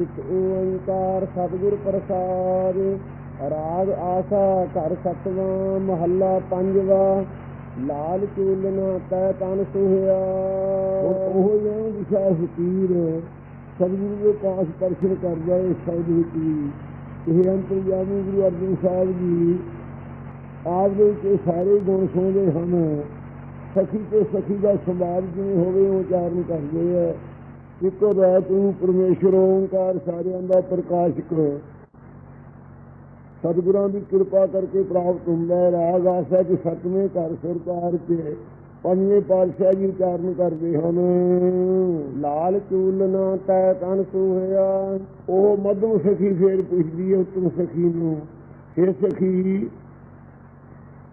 ਇੱਕ ਓੰਕਾਰ ਸਤਿਗੁਰ ਪ੍ਰਸਾਦ, ਰਾਗ ਆਸਾ ਘਰ ਸਤਵਾਂ ਮਹੱਲਾ ਪੰਜਵਾ, ਲਾਲ ਚੂਲਨਾ ਤੈ ਤਨ ਸੁਹਿਆ। ਉਹ ਇਹ ਦਿਸ਼ਾ ਫਕੀਰ ਸਤਿਗੁਰੂ ਦੇ ਪਾਸ ਦਰਸ਼ਨ ਕਰਦਾ ਹੈ ਸ਼ਬਦ ਵਿੱਚ ਵੀ ਇਹ ਅੰਤਰਜਾਮੀ ਗੁਰੂ ਅਰਜਨ ਸਾਹਿਬ ਜੀ ਆਪ ਦੇ ਵਿੱਚ ਸਾਰੇ ਗੁਣ ਸੋਹਦੇ ਹਨ। ਸਖੀ ਤੇ ਸਖੀ ਦਾ ਸੰਵਾਦ ਜਿਵੇਂ ਹੋਵੇ ਉਹ ਉਚਾਰਨ ਕਰਦੇ ਆ। ਇੱਕ ਰਾਤ ਨੂੰ ਪਰਮੇਸ਼ਰ ਓੰਕਾਰ ਸਾਰਿਆਂ ਦਾ ਪ੍ਰਕਾਸ਼ਕ ਸਤਿਗੁਰਾਂ ਦੀ ਕਿਰਪਾ ਕਰਕੇ ਪ੍ਰਾਪਤ ਹੁੰਦਾ ਹੈ। ਰਾਗ ਆਸਾ ਕਿ ਸਤਵੇਂ ਘਰ ਸਰਕਾਰ ਕੇ ਪੰਜਵੇਂ ਪਾਤਸ਼ਾਹ ਜੀ ਉਚਾਰਨ ਕਰਦੇ ਹਨ। ਲਾਲ ਚੂਲਨਾ ਤੈ ਤਨ ਸੁਹਿਆ। ਉਹ ਮਧੂ ਸਖੀ ਫੇਰ ਪੁੱਛਦੀ ਹੈ, ਉਤਮ ਸਖੀ ਨੂੰ ਇਹ ਸਖੀ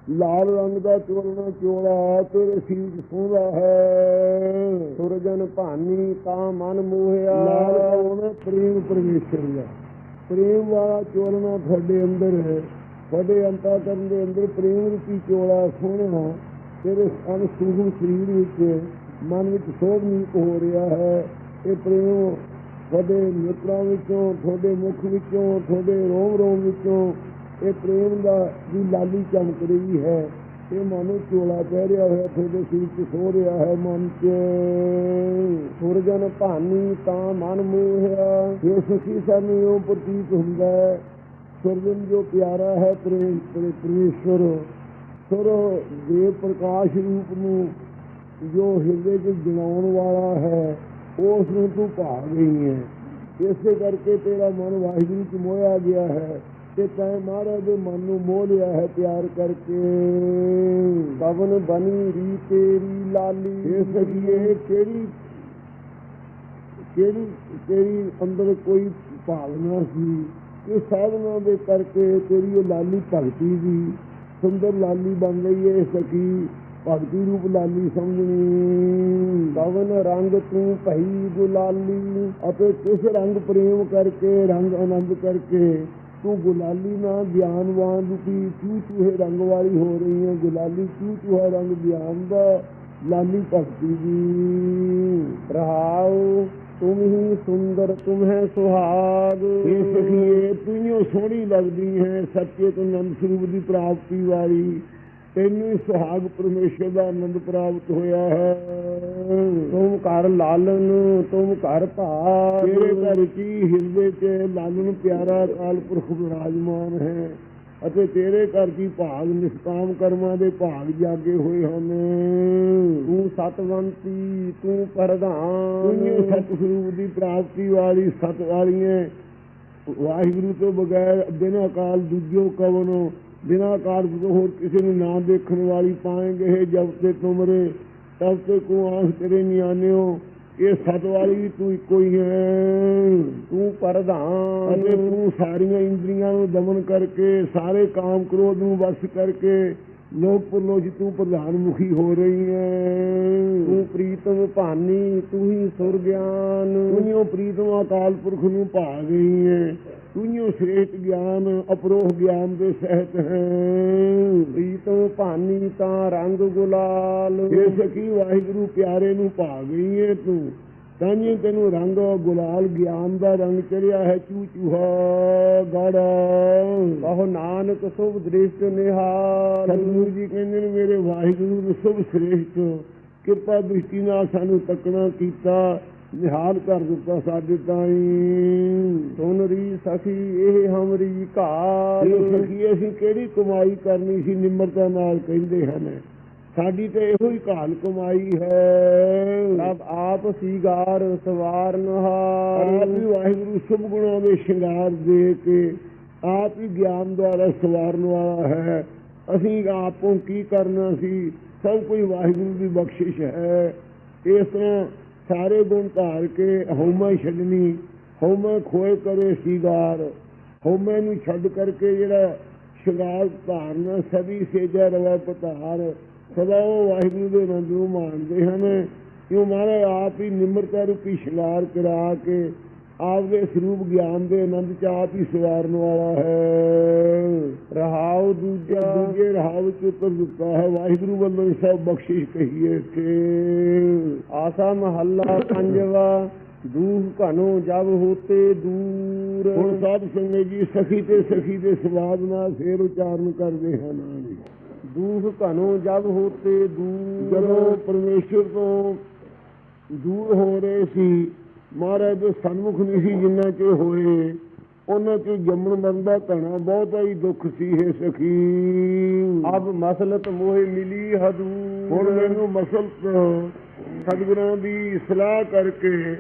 ਲਾਲ ਰੰਗ ਦਾ ਚੋਲਣਾ ਚੋਲਾ ਤੇਰੇ ਸੀਤ ਸੋਹਣਾ ਹੈ। ਸੁਰਜਨ ਭਾਨੀ ਤਾਂ ਮਨ ਮੋਹਿਆ। ਲਾਲ ਕੌਣ ਪ੍ਰੇਮ ਪਰਮੇਸ਼ਰ ਦਾ ਪ੍ਰੇਮ ਵਾਲਾ ਚੋਲਣਾ ਤੁਹਾਡੇ ਅੰਦਰ ਹੈ। ਤੁਹਾਡੇ ਅੰਤਰਕਰਨ ਦੇ ਅੰਦਰ ਪ੍ਰੇਮ ਰੂਪੀ ਚੋਲਾ ਸੋਹਣਾ ਤੇਰੇ ਅਨ ਸੂਖਮ ਸਰੀਰ ਵਿੱਚ ਮਨ ਵਿੱਚ ਸੋਭਨੀਕ ਹੋ ਰਿਹਾ ਹੈ। ਇਹ ਪ੍ਰੇਮ ਤੁਹਾਡੇ ਨੇਤਰਾਂ ਵਿੱਚੋਂ ਤੁਹਾਡੇ ਮੁਖ ਵਿੱਚੋਂ ਤੁਹਾਡੇ ਰੋਮ ਰੋਮ ਵਿੱਚੋਂ ਇਹ ਪ੍ਰੇਮ ਦਾ ਦੀ ਲਾਲੀ ਚਮਕ ਰਹੀ ਹੈ। ਇਹ ਮਨ ਚੋਲਾ ਕਹਿ ਰਿਹਾ ਹੋਇਆ ਤੁਹਾਡੇ ਸਿਰ 'ਚ ਸੋ ਰਿਹਾ ਹੈ ਮਨ 'ਚ। ਸੁਰਜਨ ਭਾਨੀ ਤਾਂ ਮਨ ਮੋਹਿਆ। ਇਹ ਸਖੀ ਸਾਨੂੰ ਉਹ ਪ੍ਰਤੀਤ ਹੁੰਦਾ ਹੈ ਸੁਰਜਨ ਜੋ ਪਿਆਰਾ ਹੈ, ਪ੍ਰੇਮ ਪਰਮੇਸ਼ਵਰ। ਸੁਰ ਦੇ ਪ੍ਰਕਾਸ਼ ਰੂਪ ਨੂੰ ਜੋ ਹਿਰਦੇ 'ਚ ਜਗਾਉਣ ਵਾਲਾ ਹੈ, ਉਸ ਨੂੰ ਤੂੰ ਭਾ ਗਈ ਹੈ। ਇਸੇ ਕਰਕੇ ਤੇਰਾ ਮਨ ਵਾਹਿਗੁਰੂ 'ਚ ਮੋਹਿਆ ਗਿਆ ਹੈ। ਤੇ ਤੈਂ ਮਹਾਰਾਜ ਦੇ ਮਨ ਨੂੰ ਮੋਹ ਲਿਆ ਹੈ ਪਿਆਰ ਕਰਕੇ। ਪਵਨ ਬਣੀ ਰੀ ਤੇਰੀ ਲਾਲੀ। ਇਹ ਸਖੀਏ ਕਿਹੜੀ ਕਿਹੜੀ ਤੇਰੀ ਅੰਦਰ ਕੋਈ ਭਾਵਨਾ ਸੀ? ਇਹ ਸਾਧਨਾ ਦੇ ਕਰਕੇ ਤੇਰੀ ਉਹ ਲਾਲੀ ਭਗਤੀ ਦੀ ਸੁੰਦਰ ਲਾਲੀ ਬਣ ਗਈ ਹੈ ਸਖੀ? ਭਗਤੀ ਰੂਪ ਲਾਲੀ ਸਮਝਣੀ। ਪਵਨ ਰੰਗ ਤੂੰ ਭਈ ਗੁਲਾਲੀ। ਅਤੇ ਕਿਸ ਰੰਗ ਪ੍ਰੇਮ ਕਰਕੇ ਰੰਗ ਆਨੰਦ ਕਰਕੇ ਤੂੰ ਗੁਲਾਲੀ ਨਾ ਗਿਆਨਵਾਨ ਰੂਪੀ ਚੂ ਚੂਹੇ ਰੰਗ ਵਾਲੀ ਹੋ ਰਹੀ ਹੈ ਗੁਲਾਲੀ ਚੂ ਚੂਹਾ ਰੰਗ ਗਿਆਨ ਦਾ ਲਾਲੀ ਭਗਤੀ ਦੀ। ਰਹਾਉ, ਤੁਮ ਹੀ ਸੁੰਦਰ, ਤੁਮ ਹੈ ਸੁਹਾਗ। ਇਹ ਸਖੀਏ, ਤੂੰ ਸੋਹਣੀ ਲੱਗਦੀ ਹੈ, ਸੱਚੇ ਤੋਂ ਆਨੰਦ ਸਰੂਪ ਦੀ ਪ੍ਰਾਪਤੀ ਵਾਲੀ। ਤੈਨੂੰ ਸੁਹਾਗ ਪਰਮੇਸ਼ਰ ਦਾ ਆਨੰਦ ਪ੍ਰਾਪਤ ਹੋਇਆ ਹੈ। ਤੁਮ ਘਰ ਲਾਲਨ ਤੁਮ ਘਰ ਭਾਗ ਤੇਰੇ ਘਰ ਕੀ ਹਿਰਦੇ 'ਚ ਲਾਲਨ ਪਿਆਰਾ ਅਕਾਲ ਪੁਰਖ ਵਿਰਾਜਮਾਨ ਹੈ ਅਤੇ ਤੇਰੇ ਘਰ ਕੀ ਭਾਗ ਨਿਸ਼ਕਾਮ ਕਰਮਾਂ ਦੇ ਭਾਗ ਜਾਗੇ ਹੋਏ ਹਨ। ਤੂੰ ਸਤਵੰਤੀ ਤੂੰ ਪ੍ਰਧਾਨ। ਤੂੰ ਸਤ ਸਰੂਪ ਦੀ ਪ੍ਰਾਪਤੀ ਵਾਲੀ ਸਤ ਵਾਲੀ ਹੈ। ਵਾਹਿਗੁਰੂ ਤੋਂ ਬਗੈਰ ਬਿਨਾਂ ਅਕਾਲ ਦੂਜੋ ਕਵਨੋ ਬਿਨਾਂ ਕਾਰ ਤੋਂ ਹੋਰ ਕਿਸੇ ਨੂੰ ਨਾ ਦੇਖਣ ਵਾਲੀ ਪਾਏਗੇ ਜਬ ਤੇ ਤੁਮਰੇ ਤਬ ਤੇ ਕੋ ਆਂਖ ਤੇਰੇ ਨਿਆਨਿਓ ਇਹ ਸਤ ਵਾਲੀ ਵੀ ਤੂੰ ਇੱਕੋ ਹੀ ਹੈ। ਤੂੰ ਪ੍ਰਧਾਨ। ਤੂੰ ਸਾਰੀਆਂ ਇੰਦਰੀਆਂ ਨੂੰ ਦਮਨ ਕਰਕੇ ਸਾਰੇ ਕਾਮ ਕ੍ਰੋਧ ਨੂੰ ਵਸ ਕਰਕੇ ਲੋਕ ਪਰਲੋਕ ਤੂੰ ਪ੍ਰਧਾਨ ਮੁਖੀ ਹੋ ਰਹੀ ਹੈ। ਤੂੰ ਪ੍ਰੀਤਮ ਭਾਨੀ ਤੂੰ ਹੀ ਸੁਰ ਗਿਆਨ ਤੂੰ ਹੀ ਪ੍ਰੀਤਮ ਅਕਾਲ ਪੁਰਖ ਨੂੰ ਭਾ ਗਈ ਹੈ। ਤੂੰ ਸ੍ਰੇਸ਼ਟ ਗਿਆਨ ਅਪਰੋਹ ਗਿਆਨ ਦੇ ਸਹਿਤ ਹੈ। ਪ੍ਰੀਤਮ ਭਾਨੀ ਤਾਂ ਰੰਗ ਗੁਲਾਲ। ਇਹ ਸਖੀ ਵਾਹਿਗੁਰੂ ਪਿਆਰੇ ਨੂੰ ਭਾ ਗਈ ਹੈ ਤੂੰ? ਤਾਂਹੀ ਤੈਨੂੰ ਰੰਗ ਗੁਲਾਲ ਗਿਆਨ ਦਾ ਰੰਗ ਚੜਿਆ ਹੈ ਚੂ ਚੂਹਾ ਗਾੜਾ। ਕਹੋ ਨਾਨਕ ਸੁਭ ਦ੍ਰਿਸ਼ਟ ਨਿਹਾਲ। ਸਤਿਗੁਰੂ ਜੀ ਕਹਿੰਦੇ ਨੇ, ਮੇਰੇ ਵਾਹਿਗੁਰੂ ਨੂੰ ਸੁਭ ਸ੍ਰੇਸ਼ਟ। ਕਿਰਪਾ ਦ੍ਰਿਸ਼ਟੀ ਨਾਲ ਸਾਨੂੰ ਤੱਕਣਾ ਕੀਤਾ, ਨਿਹਾਲ ਕਰ ਦਿੱਤਾ ਸਾਡੇ ਤਾਈ। ਸੁਨ ਰੀ ਸਖੀ, ਇਹ ਹਮਰੀ ਘਾਲ। ਇਹ ਸਖੀ ਅਸੀਂ ਕਿਹੜੀ ਕਮਾਈ ਕਰਨੀ ਸੀ, ਨਿਮਰਤਾ ਨਾਲ ਕਹਿੰਦੇ ਹਨ। ਸਾਡੀ ਤੇ ਇਹੋ ਹੀ ਘਾਲ ਕਮਾਈ ਹੈ। ਸਭ ਆਪ ਸੀਗਾਰ ਸਵਾਰਨ ਹਾਰ ਆਪ ਹੀ ਵਾਹਿਗੁਰੂ ਸੁਭ ਗੁਣਾਂ ਦੇ ਸ਼ਿੰਗਾਰ ਦੇ ਕੇ ਆਪ ਹੀ ਗਿਆਨ ਦੁਆਰਾ ਸਵਾਰਨ ਵਾਲਾ ਹੈ। ਅਸੀਂ ਆਪੋਂ ਕੀ ਕਰਨਾ ਸੀ? ਸਭ ਕੁਝ ਵਾਹਿਗੁਰੂ ਦੀ ਬਖਸ਼ਿਸ਼ ਹੈ। ਇਸ ਤਰ੍ਹਾਂ ਸਾਰੇ ਗੁਣ ਧਾਰ ਕੇ ਹਉਮੈ ਛੱਡਣੀ ਹਉਮੈ ਖੋਏ ਕਰੇ ਸੀਗਾਰ ਹਉਮੈ ਨੂੰ ਛੱਡ ਕਰਕੇ ਜਿਹੜਾ ਸ਼ਿੰਗਾਰ ਧਾਰਨਾ ਸਦੀ ਸੇਜਾ ਰਵਾ ਪਤਾਰ ਸਦਾ ਉਹ ਵਾਹਿਗੁਰੂ ਦੇ ਆਨੰਦ ਨੂੰ ਮਾਣਦੇ ਹਨ ਕਿਉਂ ਮਹਾਰਾਜ ਆਪ ਹੀ ਨਿਮਰਤਾ ਰੂਪੀ ਸ਼ਿੰਗਾਰ ਕਰਾ ਕੇ ਆਪਦੇ ਸਰੂਪ ਗਿਆਨ ਦੇ ਆਨੰਦ ਚ ਆਪ ਹੀ ਸਵਾਰਨ ਵਾਲਾ ਹੈ ਰਹਾਉ ਦੂਜਾ ਦੂਜੇ ਰਹਾਉ ਚ ਉਤਰ ਦਿੱਤਾ ਹੈ ਵਾਹਿਗੁਰੂ ਵੱਲੋਂ ਹੀ ਸਭ ਬਖਸ਼ਿਸ਼ ਕਹੀਏ ਕਿ ਆਸਾ ਮਹੱਲਾ ਪੰਜਵਾ ਦੂਖ ਘਨੋ ਜਬ ਹੋਤੇ ਦੂਰ ਹੁਣ ਸਾਧ ਸੰਗਤ ਜੀ ਸਖੀ ਤੇ ਸਖੀ ਦੇ ਸਵਾਦ ਨਾਲ ਫੇਰ ਉਚਾਰਨ ਕਰਦੇ ਹਨ ਦੂਖ ਘਨੋ ਜਬ ਹੋਤੇ ਦੂਰ। ਜਦੋਂ ਪਰਮੇਸ਼ਰ ਤੋਂ ਦੂਰ ਹੋ ਰਹੇ ਸੀ ਮਹਾਰਾਜ ਦੇ ਸਨਮੁਖ ਨਹੀਂ ਸੀ ਜਿੰਨਾ ਚਿਰ ਹੋਏ ਉਹਨਾਂ ਚ ਜੰਮਣ ਮਰਨ ਦਾ ਧਣਾ ਬਹੁਤਾ ਹੀ ਦੁੱਖ ਸੀ ਹੈ ਸਖੀ। ਅਬ ਮਸਲਤ ਮੋਹਿ ਮਿਲੀ ਹਦੂਰ। ਹੁਣ ਮੈਨੂੰ ਮਸਲ ਤੋਂ ਸਤਿਗੁਰਾਂ ਦੀ ਸਲਾਹ ਕਰਕੇ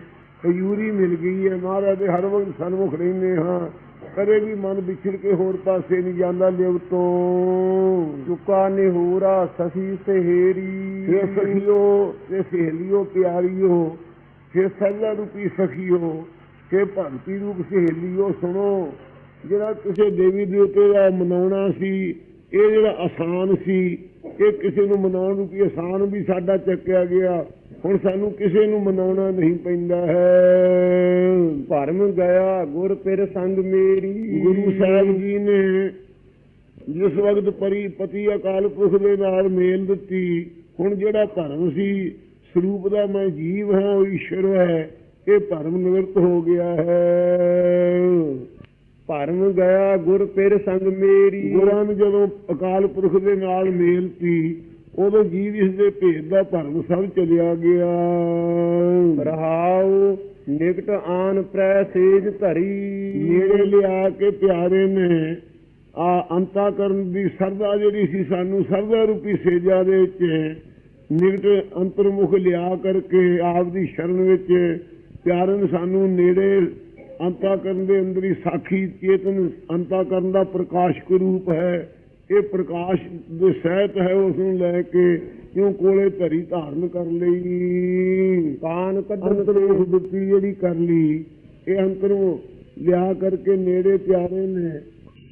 ਹਯੂਰੀ ਮਿਲ ਗਈ ਹੈ। ਮਹਾਰਾਜ ਦੇ ਹਰ ਵਕਤ ਸਨਮੁਖ ਰਹਿੰਦੇ ਹਾਂ। ਕਦੇ ਵੀ ਮਨ ਵਿਛੜ ਕੇ ਹੋਰ ਪਾਸੇ ਨਹੀਂ ਜਾਂਦਾ ਲਿਵ ਤੋਂ। ਚੁਕਾ ਨਿਹੂਰਾ ਸਖੀ ਸਹੇਰੀ ਇਹ ਸਖੀਓ ਤੇ ਸਹੇਲੀਓ ਪਿਆਰੀਓ ਫਿਰ ਸੱਜਾ ਰੂਪੀ ਸਖੀਓ ਕਿ ਭਗਤੀ ਰੂਪ ਸਹੇਲੀਓ ਸੁਣੋ। ਜਿਹੜਾ ਕਿਸੇ ਦੇਵੀ ਦੇਵਤੇ ਦਾ ਮਨਾਉਣਾ ਸੀ ਇਹ ਜਿਹੜਾ ਆਸਾਨ ਸੀ ਇਹ ਕਿਸੇ ਨੂੰ ਮਨਾਉਣ ਰੂਪੀ ਆਸਾਨ ਵੀ ਸਾਡਾ ਚੱਕਿਆ ਗਿਆ। ਹੁਣ ਸਾਨੂੰ ਕਿਸੇ ਨੂੰ ਮਨਾਉਣਾ ਨਹੀਂ ਪੈਂਦਾ ਹੈ। ਭਰਮ ਗਿਆ ਗੁਰ ਪਿਰ ਸੰਗ ਮੇਰੀ। ਗੁਰੂ ਸਾਹਿਬ ਜੀ ਨੇ ਜਿਸ ਵਕਤ ਪਰੀ ਪਤੀ ਅਕਾਲ ਪੁਰਖ ਦੇ ਨਾਲ ਮੇਲ ਦਿੱਤੀ ਹੁਣ ਜਿਹੜਾ ਭਰਮ ਸੀ ਸਰੂਪ ਦਾ ਮੈਂ ਜੀਵ ਹਾਂ ਉਹ ਈਸ਼ਵਰ ਹੈ ਇਹ ਭਰਮ ਨਿਵਰਤ ਹੋ ਗਿਆ ਹੈ। ਭਰਮ ਗਿਆ ਗੁਰ ਪਿਰ ਸੰਗ ਮੇਰੀ। ਗੁਰਾਂ ਨੂੰ ਜਦੋਂ ਅਕਾਲ ਪੁਰਖ ਦੇ ਨਾਲ ਮੇਲ ਤੀ ਉਦੋਂ ਜੀਵ ਇਸ ਦੇ ਭੇਦ ਦਾ ਭਰਮ ਸਭ ਚਲਿਆ ਗਿਆ। ਰਹਾਉ ਨਿਕਟ ਆਨ ਪ੍ਰੈ ਸੇਜ ਧਰੀ। ਨੇੜੇ ਲਿਆ ਕੇ ਪਿਆਰੇ ਨੇ ਆ ਅੰਤਾ ਕਰਨ ਦੀ ਸਰਦਾ ਜਿਹੜੀ ਸੀ ਸਾਨੂੰ ਸਰਦਾ ਰੂਪੀ ਸੇਜਾ ਦੇ ਵਿੱਚ ਨਿਕਟ ਅੰਤਰਮੁਖ ਲਿਆ ਕਰਕੇ ਆਪ ਦੀ ਸ਼ਰਨ ਵਿੱਚ ਪਿਆਰੇ ਨੇ ਸਾਨੂੰ ਨੇੜੇ ਅੰਤਾ ਕਰਨ ਦੇ ਅੰਦਰ ਹੀ ਸਾਖੀ ਚੇਤਨ ਅੰਤਾ ਕਰਨ ਦਾ ਪ੍ਰਕਾਸ਼ਕ ਰੂਪ ਹੈ। ਇਹ ਪ੍ਰਕਾਸ਼ ਦੇ ਸਹਿਤ ਹੈ ਉਸ ਨੂੰ ਲੈ ਕੇ ਕਿਉਂ ਕੋਲੇ ਧਰੀ ਧਾਰਨ ਕਰ ਲਈ? ਕਾਨ ਕੱਢਣ ਅੰਤਰਮੁਖ ਦਿੱਤੀ ਜਿਹੜੀ ਕਰ ਲਈ ਇਹ ਅੰਤਰੋਂ ਲਿਆ ਕਰਕੇ ਨੇੜੇ ਪਿਆਰੇ ਨੇ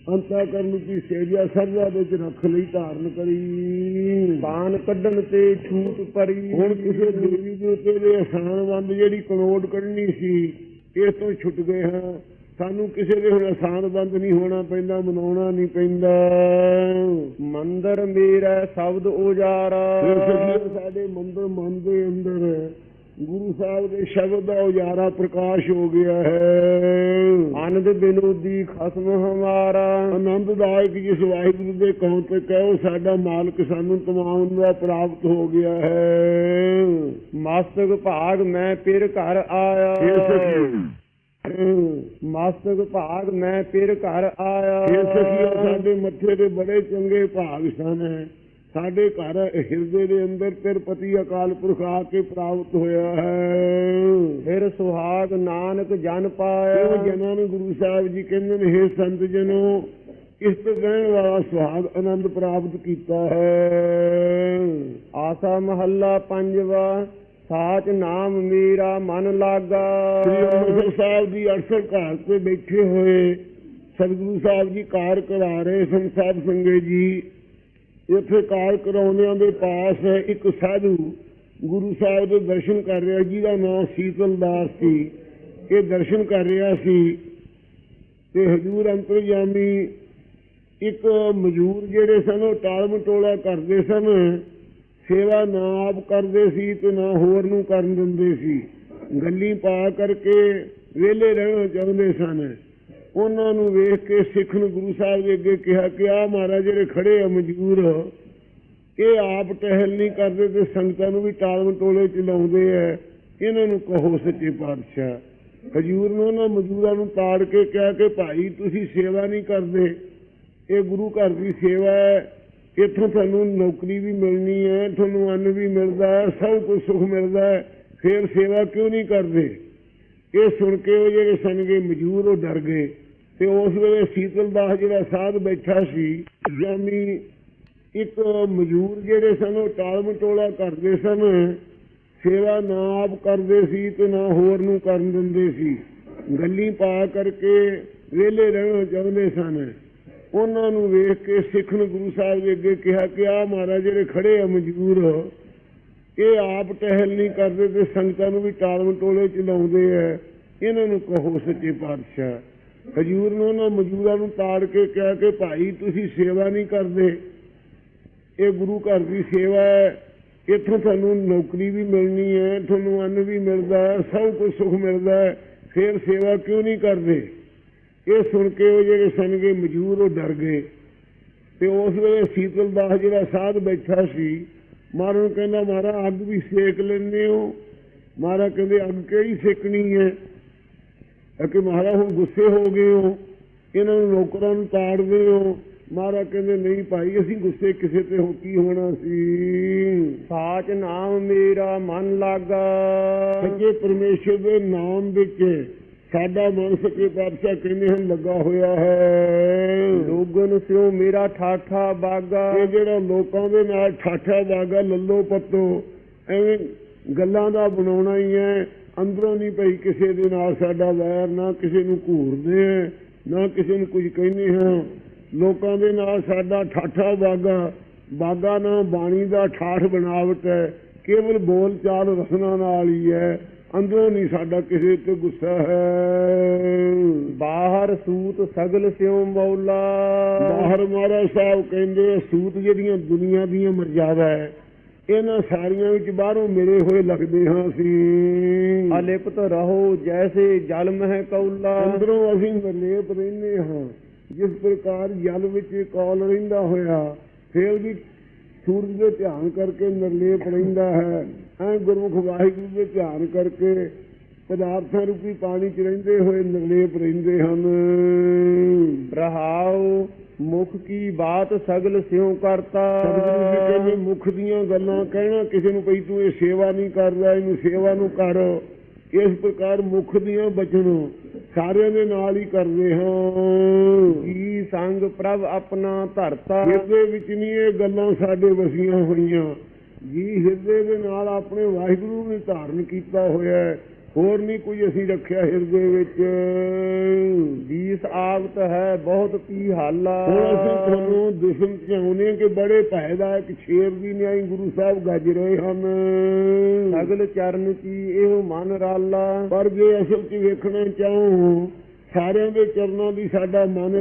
ਅੰਤਾ ਕਰਨ ਦੀ ਸੇਵਿਆ ਸਰਦਾ ਵਿੱਚ ਰੱਖ ਲਈ ਧਾਰਨ ਕਰੀ। ਕਾਨ ਕੱਢਣ ਤੇ ਛੂਟ ਪਰੀ। ਹੁਣ ਕਿਸੇ ਦੇਵੀ ਦੇ ਉੱਤੇ ਦੇ ਆਸਾਨ ਬੰਦ ਜਿਹੜੀ ਕਨੋਡ ਕੱਢਣੀ ਸੀ ਇਸ ਤੋਂ ਛੁੱਟ ਗਏ ਹਾਂ। ਸਾਨੂੰ ਕਿਸੇ ਦੇ ਹੁਣ ਆਸਾਨ ਬੰਦ ਨਹੀਂ ਹੋਣਾ ਪੈਂਦਾ ਮਨਾਉਣਾ ਨਹੀਂ ਪੈਂਦਾ। ਮੰਦਰ ਮੇਰਾ ਸ਼ਬਦ ਉਜਾਰਾ ਸਾਡੇ ਮੰਦਰ ਮਨ ਦੇ ਅੰਦਰ ਗੁਰੂ ਸਾਹਿਬ ਦੇ ਸ਼ਬਦ ਦਾ ਉਜਾਰਾ ਪ੍ਰਕਾਸ਼ ਹੋ ਗਿਆ ਹੈ। ਆਨੰਦ ਬਿਨੋਦੀ ਖਸਮ ਹਮਾਰਾ। ਆਨੰਦਦਾਇਕ ਜਿਸ ਵਾਹਿਗੁਰੂ ਦੇ ਕਹੋ ਤੇ ਕਹੋ ਸਾਡਾ ਮਾਲਕ ਸਾਨੂੰ ਤਮਾਮ ਦਾ ਪ੍ਰਾਪਤ ਹੋ ਗਿਆ ਹੈ। ਮਸਤਕ ਭਾਗ ਮੈਂ ਫਿਰ ਘਰ ਆਇਆ। ਮਸਤਕ ਭਾਗ ਮੈਂ ਫਿਰ ਘਰ ਆਇਆ। ਇਹ ਸਖੀਓ ਸਾਡੇ ਮੱਥੇ ਦੇ ਬੜੇ ਚੰਗੇ ਭਾਗ ਸਨ। ਸਾਡੇ ਘਰ ਹਿਰਦੇ ਦੇ ਅੰਦਰ ਤਿਰਪਤੀ ਅਕਾਲ ਪੁਰਖ ਆ ਕੇ ਪ੍ਰਾਪਤ ਹੋਇਆ ਹੈ। ਫਿਰ ਸੁਹਾਗ ਨਾਨਕ ਜਨ ਉਹ ਪਾਇਆ। ਜਨਾਂ ਨੂੰ ਗੁਰੂ ਸਾਹਿਬ ਜੀ ਕਹਿੰਦੇ ਨੇ ਹੇ ਸੰਤ ਜਨੋ ਇਸ ਤੋਂ ਰਹਿਣ ਵਾਲਾ ਸੁਹਾਗ ਆਨੰਦ ਪ੍ਰਾਪਤ ਕੀਤਾ ਹੈ। ਆਸਾ ਮਹੱਲਾ ਪੰਜਵਾ। ਸਾਚ ਨਾਮ ਮੇਰਾ ਮਨ ਲਾਗਾ। ਸ੍ਰੀ ਅੰਮ੍ਰਿਤਸਰ ਸਾਹਿਬ ਦੀ ਅਰਸਰ ਘਰ ਤੇ ਬੈਠੇ ਹੋਏ, ਸਤਿਗੁਰੂ ਸਾਹਿਬ ਜੀ ਕਾਰ ਕਰਾ ਰਹੇ ਸਨ ਸਾਹਿਬ ਸੰਗੇ ਜੀ। ਇੱਥੇ ਕਾਰ ਕਰਾਉਂਦਿਆਂ ਦੇ ਪਾਸ ਇੱਕ ਸਾਧੂ ਗੁਰੂ ਸਾਹਿਬ ਦੇ ਦਰਸ਼ਨ ਕਰ ਰਿਹਾ, ਜਿਹਦਾ ਨਾਮ ਸੀਤਲ ਦਾਸ ਸੀ। ਇਹ ਦਰਸ਼ਨ ਕਰ ਰਿਹਾ ਸੀ ਤੇ ਹਜੂਰ ਅੰਤਰਜਾਮੀ ਇੱਕ ਮਜ਼ਦੂਰ ਜਿਹੜੇ ਸਨ, ਉਹ ਟਾਲ ਮਟੋਲਾ ਕਰਦੇ ਸਨ। ਸੇਵਾ ਨਾ ਆਪ ਕਰਦੇ ਸੀ ਤੇ ਨਾ ਹੋਰ ਨੂੰ ਕਰਨ ਦਿੰਦੇ ਸੀ। ਗੱਲੀ ਪਾ ਕਰਕੇ ਵਿਹਲੇ ਰਹਿਣਾ ਚਾਹੁੰਦੇ ਸਨ। ਉਹਨਾਂ ਨੂੰ ਵੇਖ ਕੇ ਸਿੱਖ ਨੂੰ ਗੁਰੂ ਸਾਹਿਬ ਦੇ ਅੱਗੇ ਕਿਹਾ ਕਿ ਆ ਮਹਾਰਾਜ ਜਿਹੜੇ ਖੜੇ ਆ ਮਜਬੂਰ, ਇਹ ਆਪ ਟਹਿਲ ਨਹੀਂ ਕਰਦੇ ਤੇ ਸੰਗਤਾਂ ਨੂੰ ਵੀ ਟਾਲ ਮਟੋਲੇ ਚ ਲਾਉਂਦੇ ਆ। ਇਹਨਾਂ ਨੂੰ ਕਹੋ ਸੱਚੇ ਪਾਤਸ਼ਾਹ। ਹਜੂਰ ਨੇ ਉਹਨਾਂ ਮਜੂਰਾਂ ਨੂੰ ਤਾੜ ਕੇ ਕਿਹਾ ਕਿ ਭਾਈ ਤੁਸੀਂ ਸੇਵਾ ਨਹੀਂ ਕਰਦੇ। ਇਹ ਗੁਰੂ ਘਰ ਦੀ ਸੇਵਾ ਹੈ। ਇੱਥੋਂ ਤੁਹਾਨੂੰ ਨੌਕਰੀ ਵੀ ਮਿਲਣੀ ਹੈ, ਤੁਹਾਨੂੰ ਅੰਨ ਵੀ ਮਿਲਦਾ ਹੈ, ਸਭ ਕੁਝ ਸੁਖ ਮਿਲਦਾ ਹੈ, ਫਿਰ ਸੇਵਾ ਕਿਉਂ ਨਹੀਂ ਕਰਦੇ? ਇਹ ਸੁਣ ਕੇ ਉਹ ਜਿਹੜੇ ਸਨਗੇ ਮਜੂਰ ਉਹ ਡਰ ਗਏ ਤੇ ਉਸ ਵੇਲੇ ਸੀਤਲ ਦਾਸ ਜਿਹੜਾ ਸਾਧ ਬੈਠਾ ਸੀ ਜਾਮੀ ਇੱਕ ਮਜੂਰ ਜਿਹੜੇ ਸਨ, ਉਹ ਟਾਲ ਮਟੋਲਾ ਕਰਦੇ ਸਨ, ਸੇਵਾ ਨਾ ਆਪ ਕਰਦੇ ਸੀ ਤੇ ਨਾ ਹੋਰ ਨੂੰ ਕਰਨ ਦਿੰਦੇ ਸੀ। ਗੱਲੀ ਪਾ ਕਰਕੇ ਵਿਹਲੇ ਰਹਿਣਾ ਚਾਹੁੰਦੇ ਸਨ। ਉਹਨਾਂ ਨੂੰ ਵੇਖ ਕੇ ਸਿੱਖ ਨੂੰ ਗੁਰੂ ਸਾਹਿਬ ਦੇ ਅੱਗੇ ਕਿਹਾ ਕਿ ਆਹ ਮਹਾਰਾਜ ਜਿਹੜੇ ਖੜੇ ਆ ਮਜਬੂਰ, ਇਹ ਆਪ ਟਹਿਲ ਨਹੀਂ ਕਰਦੇ ਤੇ ਸੰਗਤਾਂ ਨੂੰ ਵੀ ਟਾਲ ਮਟੋਲੇ ਚ ਲਾਉਂਦੇ ਆ। ਇਹਨਾਂ ਨੂੰ ਕਹੋ ਸੱਚੇ ਪਾਤਸ਼ਾਹ। ਹਜੂਰ ਨੇ ਉਹਨਾਂ ਮਜੂਰਾਂ ਨੂੰ ਤਾੜ ਕੇ ਕਿਹਾ ਕਿ, ਭਾਈ, ਤੁਸੀਂ ਸੇਵਾ ਨਹੀਂ ਕਰਦੇ। ਇਹ ਗੁਰੂ ਘਰ ਦੀ ਸੇਵਾ ਹੈ। ਇੱਥੋਂ ਤੁਹਾਨੂੰ ਨੌਕਰੀ ਵੀ ਮਿਲਣੀ ਹੈ, ਤੁਹਾਨੂੰ ਅੰਨ ਵੀ ਮਿਲਦਾ ਹੈ, ਸਭ ਕੁਝ ਸੁੱਖ ਮਿਲਦਾ ਹੈ। ਫਿਰ ਸੇਵਾ ਕਿਉਂ ਨਹੀਂ ਕਰਦੇ? ਇਹ ਸੁਣ ਕੇ ਉਹ ਜਿਹੜੇ ਸਨਗੇ ਮਜੂਰ ਉਹ ਡਰ ਗਏ। ਤੇ ਉਸ ਵੇਲੇ ਸੀਤਲ ਦਾਸ ਜਿਹੜਾ ਸਾਧ ਬੈਠਾ ਸੀ ਨੂੰ ਕਹਿੰਦਾ ਮਹਾਰਾਜ ਅੱਗ ਵੀ ਸੇਕ ਲੈਂਦੇ ਹੋ। ਮਹਾਰਾਜ ਕਹਿੰਦੇ ਅੱਗ ਕਿਹੜੀ ਸੇਕਣੀ ਹੈ? ਕਿ ਮਹਾਰਾਜ ਹੁਣ ਗੁੱਸੇ ਹੋ ਗਏ ਹੋ। ਇਹਨਾਂ ਨੂੰ ਨੌਕਰਾਂ ਨੂੰ ਤਾੜਦੇ ਹੋ। ਮਹਾਰਾਜ ਕਹਿੰਦੇ ਨਹੀਂ ਭਾਈ ਅਸੀਂ ਗੁੱਸੇ ਕਿਸੇ ਤੇ ਹੋ ਕੀ ਹੋਣਾ ਸੀ? ਸਾਚ ਨਾਮ ਮੇਰਾ ਮਨ ਲਾਗਾ। ਸੱਚੇ ਪਰਮੇਸ਼ਰ ਦੇ ਨਾਮ ਵਿੱਚ ਸਾਡਾ ਮਨ ਸੱਚੇ ਪਾਤਸ਼ਾਹ ਕਹਿੰਦੇ ਹਨ ਲੱਗਾ ਹੋਇਆ ਹੈ? ਲੋਗਨ ਸਿਓ ਮੇਰਾ ਠਾਠਾ ਬਾਗਾ। ਇਹ ਜਿਹੜਾ ਲੋਕਾਂ ਦੇ ਨਾਲ ਠਾਠਾ ਵਾਗਾ ਲੱਲੋ ਪੱਤੋ ਐਵੇਂ ਗੱਲਾਂ ਦਾ ਬਣਾਉਣਾ ਹੀ ਹੈ। ਅੰਦਰੋਂ ਨਹੀਂ ਪਈ ਕਿਸੇ ਦੇ ਨਾਲ ਸਾਡਾ ਵੈਰ ਨਾ ਕਿਸੇ ਨੂੰ ਘੂਰਦੇ ਹੈ ਨਾ ਕਿਸੇ ਨੂੰ ਕੁਝ ਕਹਿੰਦੇ ਹਾਂ। ਲੋਕਾਂ ਦੇ ਨਾਲ ਸਾਡਾ ਠਾਠਾ ਵਾਗਾ ਬਾਗਾ ਨਾ ਬਾਣੀ ਦਾ ਠਾਠ ਬਣਾਵਟ ਹੈ ਕੇਵਲ ਬੋਲ ਚਾਲ ਰਸਨਾ ਨਾਲ ਹੀ ਹੈ। ਅੰਦਰੋਂ ਨਹੀਂ ਸਾਡਾ ਕਿਸੇ ਤੇ ਗੁੱਸਾ ਹੈ। ਬਾਹਰ ਸੂਤ ਸਗਲ ਸਿਓ ਮੌਲਾ। ਬਾਹਰ ਮਹਾਰਾਜ ਸਾਹਿਬ ਕਹਿੰਦੇ ਸੂਤ ਜਿਹੜੀਆਂ ਦੁਨੀਆ ਦੀਆਂ ਮਰਜ਼ਾਦਾ ਹੈ ਇਹਨਾਂ ਸਾਰੀਆਂ ਵਿੱਚ ਬਾਹਰੋਂ ਮਿਲੇ ਹੋਏ ਲੱਗਦੇ ਹਾਂ ਅਸੀਂ। ਅਲਿਪਤ ਰਹੋ ਜੈਸੇ ਜਲ ਮਹਿ ਕੌਲਾ। ਅੰਦਰੋਂ ਅਸੀਂ ਨਿਰਲੇਪ ਰਹਿੰਦੇ ਹਾਂ। ਜਿਸ ਪ੍ਰਕਾਰ ਜਲ ਵਿੱਚ ਕੌਲ ਰਹਿੰਦਾ ਹੋਇਆ ਫੇਰ ਵੀ ਸੂਰਜ ਦੇ ਧਿਆਨ ਕਰਕੇ ਨਿਰਲੇਪ ਰਹਿੰਦਾ ਹੈ। ਐ ਗੁਰਮੁਖ ਵਾਹਿਗੁਰੂ ਦੇ ਧਿਆਨ ਕਰਕੇ ਪਦਾਰਥਾਂ ਰੂਪੀ ਪਾਣੀ 'ਚ ਰਹਿੰਦੇ ਹੋਏ ਨਿਰਲੇਪ ਰਹਿੰਦੇ ਹਨ। ਰਹਾਉ ਮੁਖ ਕੀ ਬਾਤ ਸਗਲ ਸਿਉ ਕਰਤਾ। ਸਤਿਗੁਰੂ ਜੀ ਕਹਿੰਦੇ ਮੁਖ ਦੀਆਂ ਗੱਲਾਂ ਕਹਿਣਾ ਕਿਸੇ ਨੂੰ ਪਈ ਤੂੰ ਇਹ ਸੇਵਾ ਨਹੀਂ ਕਰਦਾ ਇਹਨੂੰ ਸੇਵਾ ਨੂੰ ਕਰ। ਇਸ ਪ੍ਰਕਾਰ ਮੁਖ ਦੀਆਂ ਬਚਨ ਸਾਰਿਆਂ ਦੇ ਨਾਲ ਹੀ ਕਰਦੇ ਹਾਂ। ਜੀ ਸੰਗ ਪ੍ਰਭ ਆਪਣਾ ਧਰਤਾ। ਹਿਰਦੇ ਵਿੱਚ ਨਹੀਂ ਇਹ ਗੱਲਾਂ ਸਾਡੇ ਵਸੀਆਂ ਹੋਈਆਂ। ਜੀ ਹਿਰਦੇ ਦੇ ਨਾਲ ਆਪਣੇ ਵਾਹਿਗੁਰੂ ਨੇ ਧਾਰਨ ਕੀਤਾ ਹੋਇਆ ਹੈ। ਹੋਰ ਨਹੀਂ ਕੁਝ ਅਸੀਂ ਰੱਖਿਆ ਹਿਰਦੇ ਵਿੱਚ। ਜੀਸ ਆਵਤ ਹੈ ਬਹੁਤ ਪੀ ਹਾਲਾ ਹੁਣ ਅਸੀਂ ਤੁਹਾਨੂੰ ਦਿਸਣ ਚਾਹੁੰਦੇ ਕਿ ਬੜੇ ਭੈਦਾਇਕ ਸ਼ੇਰ ਦੀ ਨਿਆਈ ਗੁਰੂ ਸਾਹਿਬ ਗੱਜ ਰਹੇ ਹਨ। ਸਗਲ ਚਰਨ ਕੀ ਇਹੋ ਮਨ ਰਾਲਾ। ਪਰ ਜੇ ਅਸਲ 'ਚ ਵੇਖਣਾ ਚਾਹੋ ਸਾਰਿਆਂ ਦੇ ਚਰਨਾਂ ਦੀ ਸਾਡਾ ਮਨ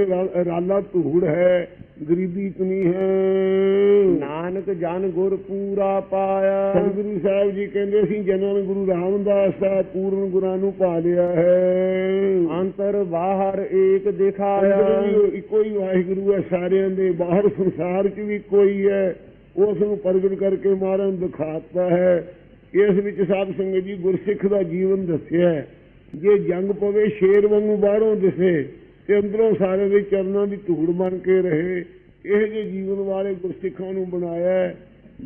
ਰਾਲਾ ਧੂੜ ਹੈ। ਗਰੀਬੀ ਇਤਨੀ ਹੈ। ਨਾਨਕ ਜਨ ਗੁਰ ਪੂਰਾ ਪਾਇਆ। ਸਤਿਗੁਰੂ ਸਾਹਿਬ ਜੀ ਕਹਿੰਦੇ ਸੀ ਜਨਾਂ ਨੇ ਗੁਰੂ ਰਾਮਦਾਸ ਦਾ ਪੂਰਨ ਗੁਰਾਂ ਨੂੰ ਪਾ ਲਿਆ ਹੈ। ਅੰਤਰ ਬਾਹਰ ਏਕ ਦਿਖਾਇਆ। ਇੱਕੋ ਹੀ ਵਾਹਿਗੁਰੂ ਹੈ ਸਾਰਿਆਂ ਦੇ ਬਾਹਰ ਸੰਸਾਰ 'ਚ ਵੀ ਕੋਈ ਹੈ। ਉਸ ਨੂੰ ਪ੍ਰਗਟ ਕਰਕੇ ਮਹਾਰਾਜ ਨੂੰ ਦਿਖਾਤਾ ਹੈ। ਇਸ ਵਿੱਚ ਸਾਧ ਸੰਗਤ ਜੀ ਗੁਰਸਿੱਖ ਦਾ ਜੀਵਨ ਦੱਸਿਆ ਜੇ ਜੰਗ ਪਵੇ ਸ਼ੇਰ ਵਾਂਗੂ ਬਾਹਰੋਂ ਦਿਸੇ। ਤੇ ਅੰਦਰੋਂ ਸਾਰੇ ਦੇ ਚਰਨਾਂ ਦੀ ਧੂੜ ਬਣ ਕੇ ਰਹੇ। ਇਹ ਜੇ ਜੀਵਨ ਵਾਲੇ ਗੁਰਸਿੱਖਾਂ ਨੂੰ ਬਣਾਇਆ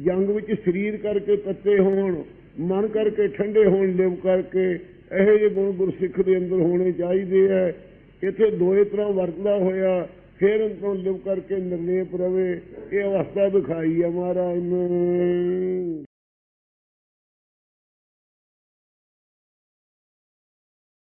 ਜੰਗ ਵਿੱਚ ਸਰੀਰ ਕਰਕੇ ਤੱਤੇ ਹੋਣ, ਮਨ ਕਰਕੇ ਠੰਡੇ ਹੋਣ, ਲਿਵ ਕਰਕੇ ਇਹੋ ਜਿਹੇ ਗੁਣ ਗੁਰਸਿੱਖ ਦੇ ਅੰਦਰ ਹੋਣੇ ਚਾਹੀਦੇ ਹੈ। ਇੱਥੇ ਦੋਏ ਤਰ੍ਹਾਂ ਵਰਤਦਾ ਹੋਇਆ, ਫਿਰ ਅੰਦਰੋਂ ਲਿਵ ਕਰਕੇ ਨਿਰਲੇਪ ਰਵੇ। ਇਹ ਅਵਸਥਾ ਦਿਖਾਈ ਹੈ ਮਹਾਰਾਜ ਨੇ।